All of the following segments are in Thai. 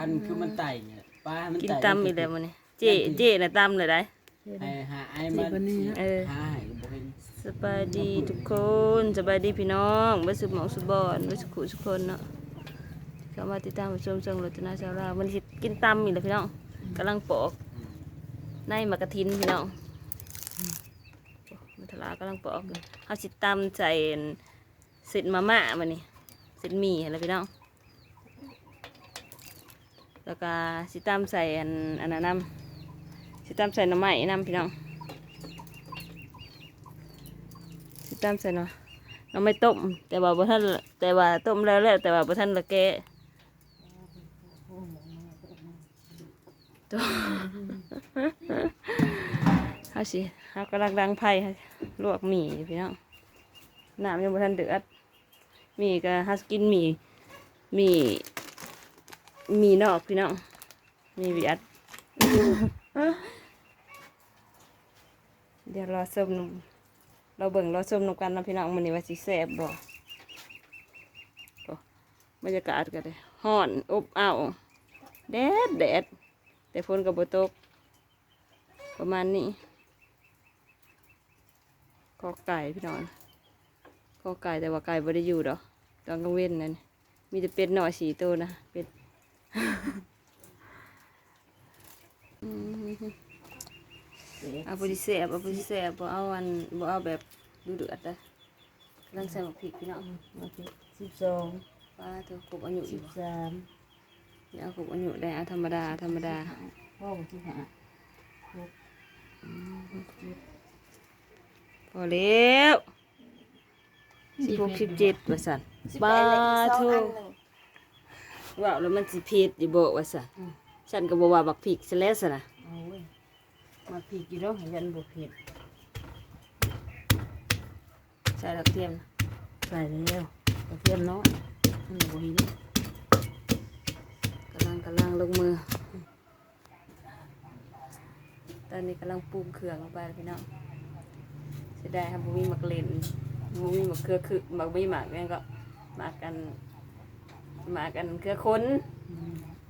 คันคือมันไต่เนี่ยปลามันกินไต่ตำอีกแล้วมื้อนี้เจ๊เจ๊น่ะตำเลยได้ไอ้หาไอ้มันเออ หาให้ก็บ่เห็นสบายดีทุกคนสบายดีพี่น้องบ่สุขหมองสุบอนบ่สุขสุขคนเนาะเข้ามาติดตามรับชมช่องรจนาชาวลาววันนี้สิกินตำอีกแล้วพี่น้องกำลังปอกในมะกะทินพี่น้องมันทลากำลังปอกอยู่เฮาสิตำใส่เสร็จมาม่ามานี่เสร็จหมี่แล้วพี่น้อง แล้วก็สิตำใส่อันอันนั้นนำสิตำใส่หน้ำไม้นำพี่น้องสิตามใส่เนาะเราไม่ต้ม แต่ว่าบ่ท่านแต่ว่าต้มแล้วแล้วแต่ว่าบ่ท่านละแกะต้มเฮาสิเฮากำลังดังไผ่ลวกหมี่พี่น้องน้ำยังบ่ทันเดือดหมี่ก็เฮาสิกินหมี่หมี่ มี่นอกพี่น้องหมี่เวียดเดี๋ยวรอส้มนมเราเบิ่งเราชมนำกันนะพี่น้องมันนี่ว่าสิแซ่บบ่โอ้บรรยากาศก็ได้ฮ้อนอบอ้าวแดดแดดแต่ฝนก็บ่ตก ประมาณนี้กอไก่พี่น้องกอไก่แต่ว่าไก่บ่ได้อยู่ดอกตอนกลางเว้นนั่นมีแต่เป็ดหน่อยสีตัวนะเป็ดอืม เอาบริเสบเอาบริเสบบ่เอาอันบ่เอาแบบดูเดือดนะกำลังใส่หมกพริกพี่น้องสิบสองป้าเธอครบอายุอสิยู่บบ่สามอย่าเอาครบอายุได้เอาธรรมดาธรรมดาพ่อวันที่ห้าพอแล้วสิบหกสิบเจ็ดว่าสันป้าเธอ ว่าแล้วมันสิเผ็ดอยู่บ่ว่าสันฉันก็บ่ว่าบักพริกซะแล้วซะนะเอาเว้ยมาผิดอยู่แล้วยันบุเผ็ดใส่ดอกเทียมนะใส่แล้วกระเทียมน้อยมันบุหินกำลังกำลังลงมือ ตอนนี้กำลังปรุงเครื่องลงไปพี่น้องเสียดายครับบุมีหมักเลนบุมีหมักเครือคือหมักมีหมักเนี่ยก็หมักกัน หมักกันเครือค้น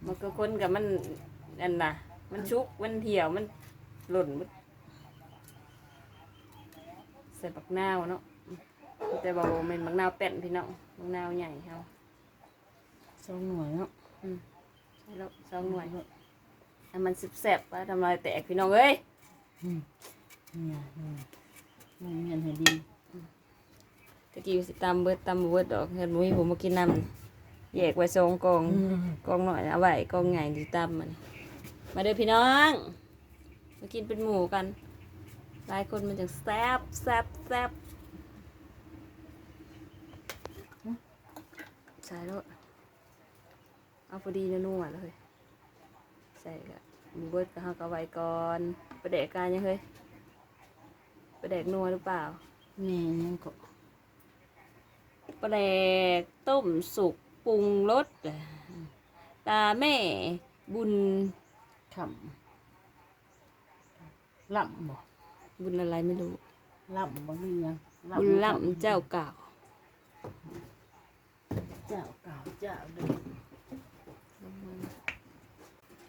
หมักเครือค้นกับมันอันน่ะ มันชุกมันเหี่ยวมันหล่นมันใส่บักนาวเนาะแต่บอกว่าเป็นบักนาวแป้นพี่น้องบักนาวใหญ่เขาสองหน่วยเนาะอืมใช่แล้วสองหน่วยให้มันสิบแสบว่าทำลายแตกพี่น้องเอ้ยเนี่ยเนี่ยมันเมียนให้ดีตะกี้สิตามเบิดตามบ่เบิดดอกเห็นมุ้ยผมมากินน้ำ แยกไว้สองกองกองหน่อยเอาไว้กองใหญ่ดีตามมันมาเด้อพี่น้องมากินเป็นหมู่กันหลายคนมันจะแซบแซบแซบใส่แล้วเอาพอดีนัวๆเลยใส่กะบุเบิดก็เฮาก็ไว้ก่อนประเดกการยังเฮ้ยประเดกนัวหรือเปล่าแม่ยังก็ปลาต้มสุก ปรุงรสตาแม่บุญขำล่ำบ่บุญอะไรไม่รู้ล่ำบ่มียังบุญล่ำเจ้าเก่า เจ้าเก่าเจ้าเดิม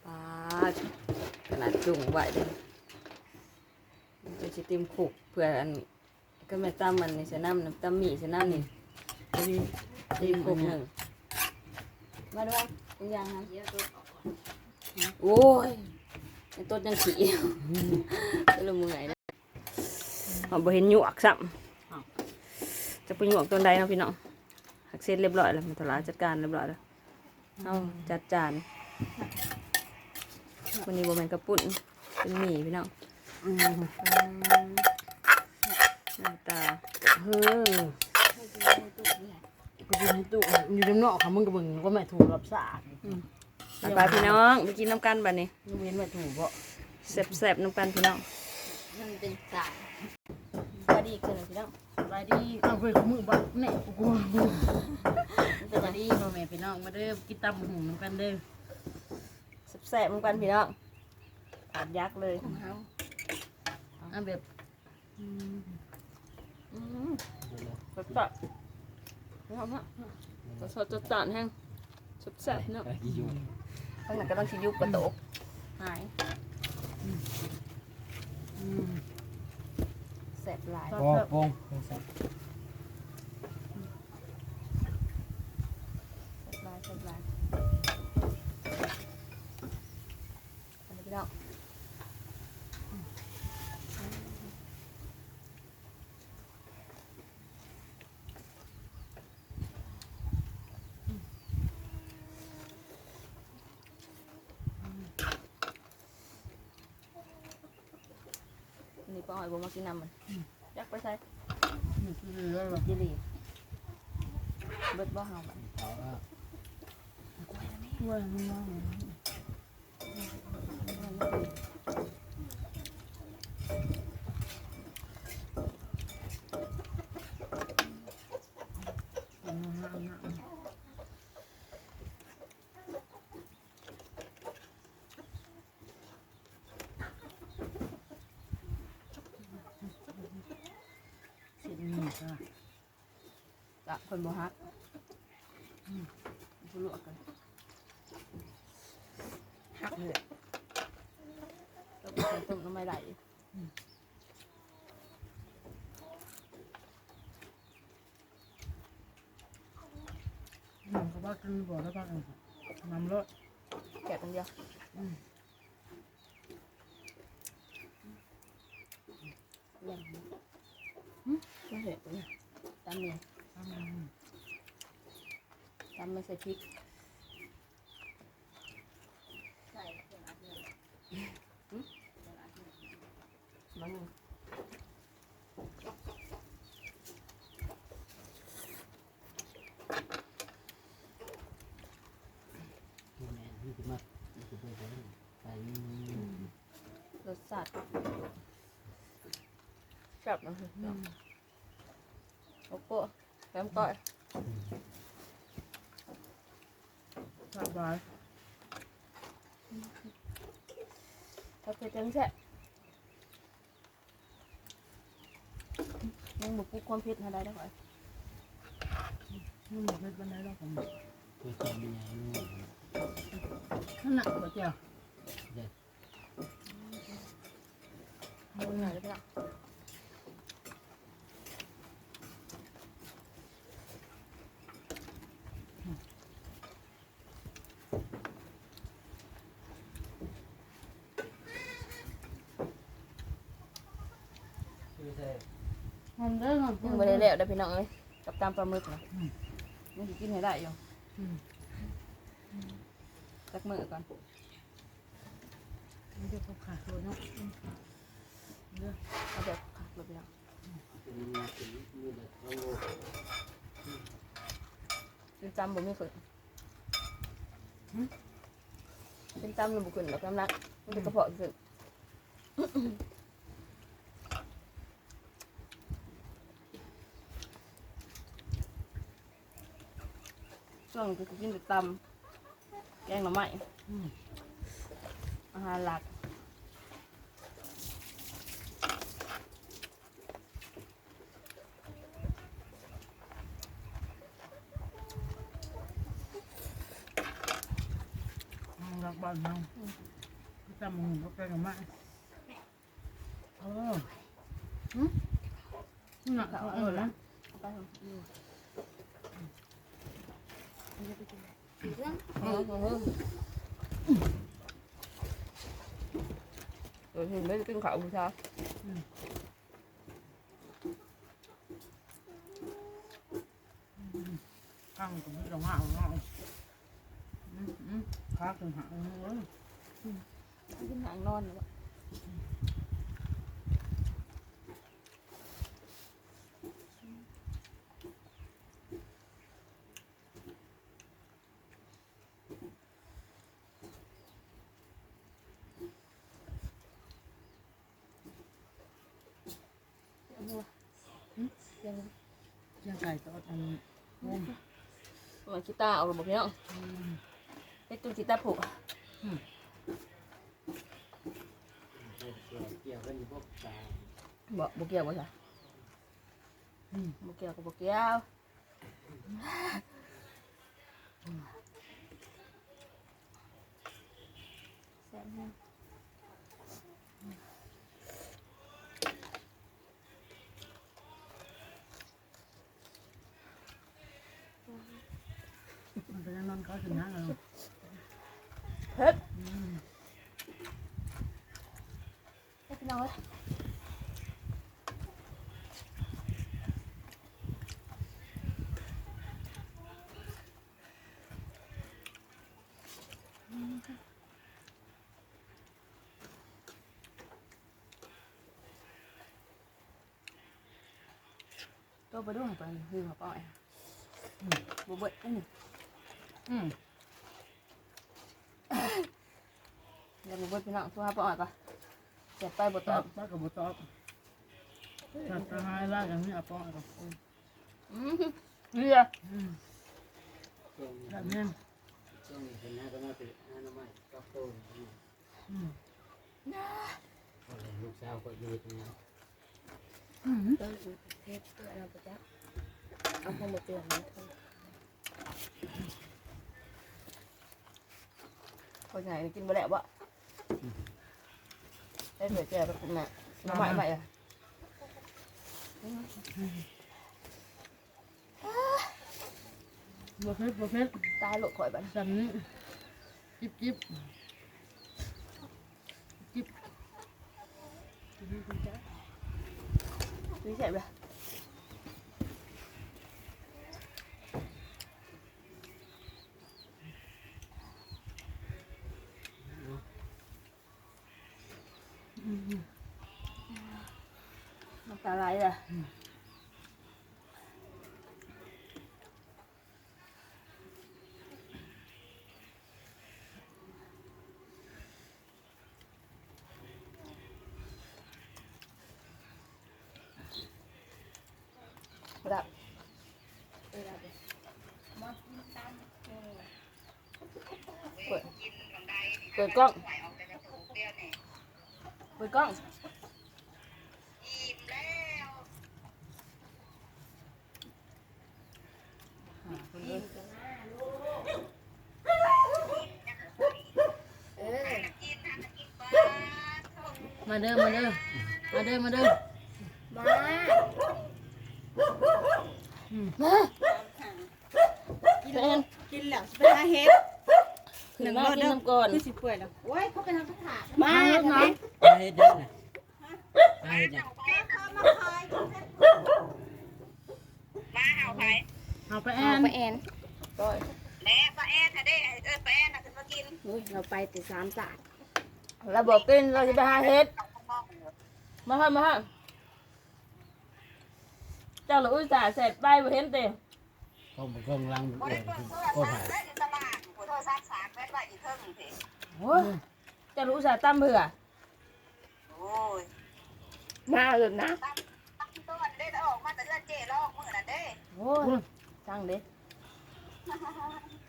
ปาดขนาดจุ่งไหวเลยจะชิติมขุกเพื่ออันก็แม่ตั้มมันในี่ใส่น้ำน้ำตั้มหมี่ใส่น้ำนี่ดีดีขุกหนึ่ง มาดูคุณยังฮะโอ้ยไอ้ต้นยังขี่ก็เลยเมื่อยนะเราบ่เห็นหยวกซ้ำจะไปหยวกต้นใดเนาะพี่น้องหักเสร็จเรียบร้อยแล้วมันตลาดจัดการเรียบร้อยแล้วเอาจัดจานวันนี้บแมนกระปุ่นเป็นหมี่พี่น้องอืมหน้าตาเฮ้อ กูกินให้ตู้อยู่ในนอกค่ะมึงก็เบิ่งก็แม่ถูกรับสาดไปไปพี่น้องไปกินน้ำกันบัดนี้มึงเว้นแม่ถูกบ่แซ่บแซ่บๆน้ำกันพี่น้องมันเป็นสาดสวัสดีกันเลยพี่น้องไปดีเอาไปมือบักแน่กูกลัวมึงสวัสดีพ่อแม่พี่น้องมาเด้อกินตำหูน้ำกันเด้อแซ่บแซ่บๆน้ำกันพี่น้องถาดยักษ์เลยเอาแบบอืมส ดจัดพี่น้องฮะสดสดจัดแห้งแซ่บแซ่บๆพี่น้องไอ้อยู่ข้างหลังก็ต้องชิยุบกระโตกหายอืมแสบหลายครัโอ้บโปงแสบหลายแสบหลายอันนี้พี่น้อง นี่ป้าหอยบ่มากินน้ำมันยักไปใส่นี่คือเรื่องแบบยิลีเบิดบ่เฮาบัดเอาว่าว่ามันว่ามันว่ามันว่าสินี่ค่ะ จะ คนบ่ฮักผู้ลวกกันฮักเลยแล้วก็ใส่ต้มน้ำไม่ไหลมันก็ว่ากินบ่แล้วบ้างน้ำรสแกะกันเดียวยังไม่เห็นเลยตำเนี่ย ตำไม่ใส่พริกมันแม่นี่คือมานี่คือไปไปไปนี่รสชาติชอบนะโอ้โหแคมก้อย บายถ้าเคยจังแช่ยังบุกปุ๊กความผิดให้ได้ได้ก่อนมันหมดเม็ดวันไหนแล้วผมเพื่อความใหญ่นู่นนั่นน่ะบ่เจ้าเอาหน่อยได้ปะ คือใช่ มันเด้อมัน ยังไม่ได้แล้วได้อพี่น้องเอ้ยกับตามปลาหมึกนะยังสิกินให้ได้อยู่สักมือก่อนมันจะเขาขาดตัวเนาะเด้อเอาแบบค่ะแบบพี่น้องเป็นมาถึงมือเด็กเราเป็นจำบ่มีขึ้นเป็นจำหรือบุขึ้นหรอกน้ำหนักมันเป็นกระเพาะขึ้น วงนี้ก็กินแต่ตำแกงหน่อไม้อืมอาหารหลักมันรักบ้านเฮาจำมึงก็ไปกับมาเออหึนี่น่ะเขาเออละเอาไปเถอะอืมเออเออเออเดี๋ยวเห็นไม่ได้กิน ข้าวผู้ชายข้างก็ไม่ต้องหาเนาะอืมอืมขาถึงหาเออ กินหางนอนแล้ว ยังยังไก่ตัวอันวงมากีตาร์เอาหรือบอกพี่น้องไอ้ตู้กีตาร์ผูกเกี่ยวกันอยู่พวกบอกบอกเกี่ยวบ่ใช่บอกเกี่ยวกับบอกเกี่ยวเบ ถึงนั่งเลยเฮ็ดให้พี่น้องเอ้ยตัวไปดูให้ไปคือหัวป้อยบุบเบิ้ลนี่อืม เดี๋ยวบุบเบิ้ลพี่น้องตัวหาป้อยปะเจ็บไปบ่ตตออบบป้ากับบุตอบจัดกระหายว่าอย่างนี้อะป้ากับอืมเรืออืมช่วงนี้แบบนี้ช่วงนี้เป็นหน้าก็น่าเป็นหน้าหน้าไม้กับโตนอืมลูกสาวก็อยู่ตรงนั้นอืมเออเทปตัวเราไปจ้ะเอาพอหมดเตือนมัน คนไหนกินไปแล้วบ่ได้เผื่อแจไปคุณแม่น้ำใหม่ใหม่อะบัวเพชรบัวเพชรตายโลดข่อยบัดแบบนี้จิบจิบจิบนี่เจ็บเลยอืม น้ำตาไหลเลย รับเปิดเปิดกล้องเปิดกล้องอ่าคนเลยเออ มาเด้อมาเด้อมาเด้อมาเด้อมาอืมมาเป็นกินแล้วสิไปหาเห็ดหนึ่งกินน้ำก่อนคือสิเปื่อยแล้วโอ้ยเขาไปทำกระถางมาไหนตาเฮ็ดได้น่ะตาเฮ็ดน่ะเขามาคอยมาเอาไปเอาไปแอเอานไปแอนก้อยแม่ป้าแอนน่ะเด้เออป้าแอนน่ะคือมากินอุ้ยเราไปแต่สามศาสตร์ เราบอกกินเราจะไปหาเห็ดสองข้างนอกเลยมาฮะมาฮะเจ้าหลุยจ่าเสร็จไปบ่เห็นเต็มก็มันก็ลังบ่เอได้อเปิดโทรก็ศัผ่าพท์ได้อยู่ตลาดโทรศัพท์สารไว้ไว้อีกเทิงสิโอ้ยเจ้าหลุยจ่าตั้มเบื่อโอ้ยมาเลยนะตั้งตั้งต้นได้ออกมาแต่เลือดเจ๊ลอกมื้อน่ะเด้โอ้ยสั่งเด็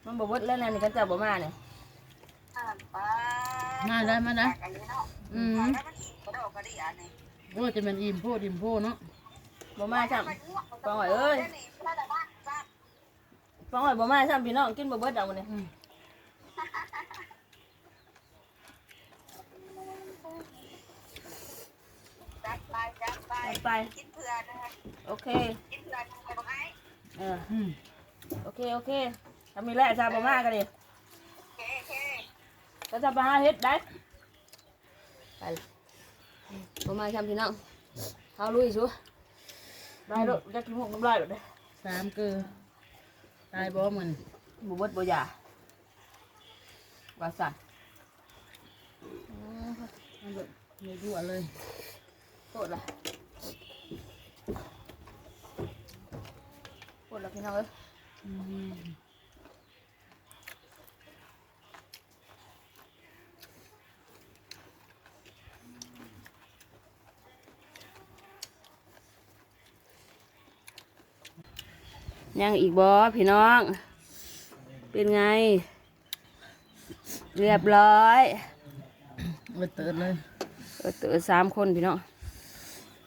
มันบอกว่าเล่นอะไรนี่กันเจ้าบ่มาเนี่ย อ่านไปมาได้มาได้ อันนี้เนาะอืมแล้วมันอีกกระโดดกระดิอันนี้โอ้จะเป็นอิ่มโพดอิ่มโพเนาะบ่มาซ้ฟังเอ้ยถ้าแต่บ้านจ้าำฟังหน่อยบ่มาซ้ำพี่น้องกินบ่เบิดเอาเนี่ยอืมจัดไปจัดไปไปกินเพื่อนนะคะโอเค กินเพื่อนไปบอกไอ้ เอออืมโอเค โอเคถ้ามีแร่จ้าบ่มาก็ดิโอเคโอเค ก็จะไปหาเห็ดได้ไปบ่มาซ้ำพี่น้องเอาลุยสู้ได้ลูกจะกินหมกน้ำลายลูกเด้อสามเกลือตายบ่มันบ่เบิดบ่ยาว่าสั่นเอาแบบไม่รั่วเลยโทษละโทษละพี่น้องเอ้ย ยังอีกบ่พี่น้อง เป็นไง เรียบร้อยเออเติร์ดเลยเออเตอสามคนพี่น้อง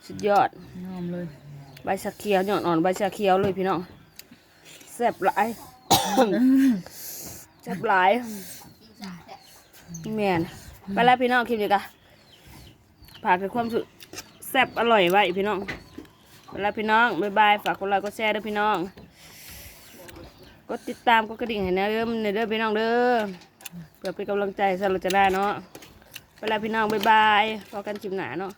สุดยอดยอมเลย ใบชะเขียวหย่อนอ่อนใบชะเขียวเลยพี่น้องแซ่บหลายแซ่บหลายแม่นไปแล้วพี่น้องคลิปนี้กะฝากถึงความสุขแซ่บอร่อยไว้พี่น้องไปแล้วพี่น้อง บ๊ายบาย ฝากกดไลค์กดแชร์ด้วยพี่น้อง กดติดตามกดกระดิ่งให้แนะเด้อในเดิมพี่น้องเด้อเพื่อเป็นกำลังใจสำหรับจะได้เนาะเวลาพี่น้องบ๊ายบายพอกันจิมหนาเนาะ